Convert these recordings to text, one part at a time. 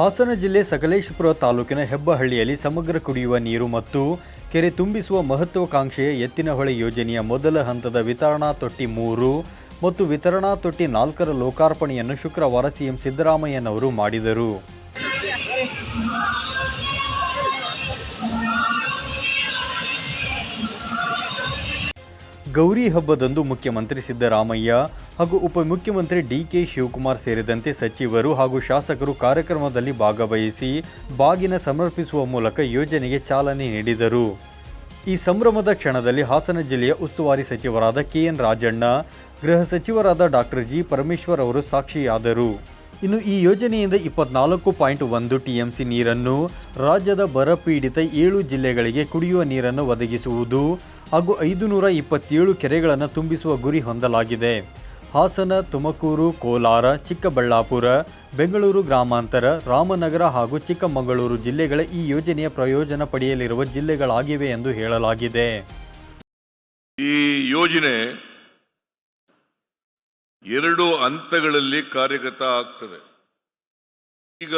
ಹಾಸನ ಜಿಲ್ಲೆ ಸಕಲೇಶಪುರ ತಾಲೂಕಿನ ಹೆಬ್ಬಹಳ್ಳಿಯಲ್ಲಿ ಸಮಗ್ರ ಕುಡಿಯುವ ನೀರು ಮತ್ತು ಕೆರೆ ತುಂಬಿಸುವ ಮಹತ್ವಾಕಾಂಕ್ಷೆಯ ಎತ್ತಿನಹೊಳೆ ಯೋಜನೆಯ ಮೊದಲ ಹಂತದ ವಿತರಣಾ ತೊಟ್ಟಿ ಮೂರು ಮತ್ತು ವಿತರಣಾ ತೊಟ್ಟಿ ನಾಲ್ಕರ ಲೋಕಾರ್ಪಣೆಯನ್ನು ಶುಕ್ರವಾರ ಸಿಎಂ ಸಿದ್ದರಾಮಯ್ಯನವರು ಮಾಡಿದರು. ಗೌರಿ ಹಬ್ಬದಂದು ಮುಖ್ಯಮಂತ್ರಿ ಸಿದ್ದರಾಮಯ್ಯ ಹಾಗೂ ಉಪಮುಖ್ಯಮಂತ್ರಿ ಡಿಕೆ ಶಿವಕುಮಾರ್ ಸೇರಿದಂತೆ ಸಚಿವರು ಹಾಗೂ ಶಾಸಕರು ಕಾರ್ಯಕ್ರಮದಲ್ಲಿ ಭಾಗವಹಿಸಿ ಬಾಗಿನ ಸಮರ್ಪಿಸುವ ಮೂಲಕ ಯೋಜನೆಗೆ ಚಾಲನೆ ನೀಡಿದರು. ಈ ಸಂಭ್ರಮದ ಕ್ಷಣದಲ್ಲಿ ಹಾಸನ ಜಿಲ್ಲೆಯ ಉಸ್ತುವಾರಿ ಸಚಿವರಾದ ಕೆಎನ್ ರಾಜಣ್ಣ, ಗೃಹ ಸಚಿವರಾದ ಡಾಕ್ಟರ್ ಜಿ ಪರಮೇಶ್ವರ್ ಅವರು ಸಾಕ್ಷಿಯಾದರು. ಇನ್ನು ಈ ಯೋಜನೆಯಿಂದ ಇಪ್ಪತ್ನಾಲ್ಕು ಪಾಯಿಂಟ್ ಒಂದು ಟಿಎಂಸಿ ನೀರನ್ನು ರಾಜ್ಯದ ಬರಪೀಡಿತ ಏಳು ಜಿಲ್ಲೆಗಳಿಗೆ ಕುಡಿಯುವ ನೀರನ್ನು ಒದಗಿಸುವುದು ಹಾಗೂ ಐದು ನೂರ ಇಪ್ಪತ್ತೇಳು ಕೆರೆಗಳನ್ನು ತುಂಬಿಸುವ ಗುರಿ ಹೊಂದಲಾಗಿದೆ. ಹಾಸನ, ತುಮಕೂರು, ಕೋಲಾರ, ಚಿಕ್ಕಬಳ್ಳಾಪುರ, ಬೆಂಗಳೂರು ಗ್ರಾಮಾಂತರ, ರಾಮನಗರ ಹಾಗೂ ಚಿಕ್ಕಮಗಳೂರು ಜಿಲ್ಲೆಗಳ ಈ ಯೋಜನೆಯ ಪ್ರಯೋಜನ ಪಡೆಯಲಿರುವ ಜಿಲ್ಲೆಗಳಾಗಿವೆ ಎಂದು ಹೇಳಲಾಗಿದೆ. ಈ ಯೋಜನೆ ಎರಡು ಹಂತಗಳಲ್ಲಿ ಕಾರ್ಯಗತ ಆಗ್ತದೆ. ಈಗ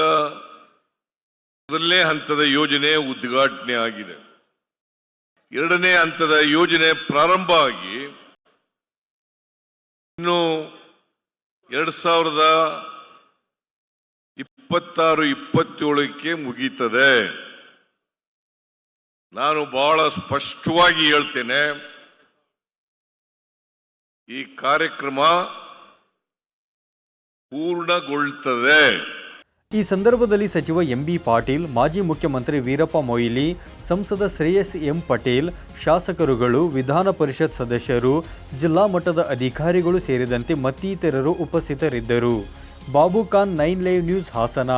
ಮೊದಲನೇ ಹಂತದ ಯೋಜನೆ ಉದ್ಘಾಟನೆ ಆಗಿದೆ. ಎರಡನೇ ಹಂತದ ಯೋಜನೆ ಪ್ರಾರಂಭ ಆಗಿ ಇನ್ನು ಎರಡ್ ಸಾವಿರದ ಇಪ್ಪತ್ತಾರು, ಇಪ್ಪತ್ತೇಳಕ್ಕೆ ಮುಗೀತದೆ. ನಾನು ಬಹಳ ಸ್ಪಷ್ಟವಾಗಿ ಹೇಳ್ತೇನೆ, ಈ ಕಾರ್ಯಕ್ರಮ ಪೂರ್ಣಗೊಳ್ತದೆ. ಈ ಸಂದರ್ಭದಲ್ಲಿ ಸಚಿವ ಎಂಬಿ ಪಾಟೀಲ್, ಮಾಜಿ ಮುಖ್ಯಮಂತ್ರಿ ವೀರಪ್ಪ ಮೊಯ್ಲಿ, ಸಂಸದ ಶ್ರೇಯಸ್ ಎಂ ಪಟೇಲ್, ಶಾಸಕರುಗಳು, ವಿಧಾನ ಪರಿಷತ್ ಸದಸ್ಯರು, ಜಿಲ್ಲಾ ಮಟ್ಟದ ಅಧಿಕಾರಿಗಳು ಸೇರಿದಂತೆ ಮತ್ತಿತರರು ಉಪಸ್ಥಿತರಿದ್ದರು. Babu Khan Nine Live News Hassan.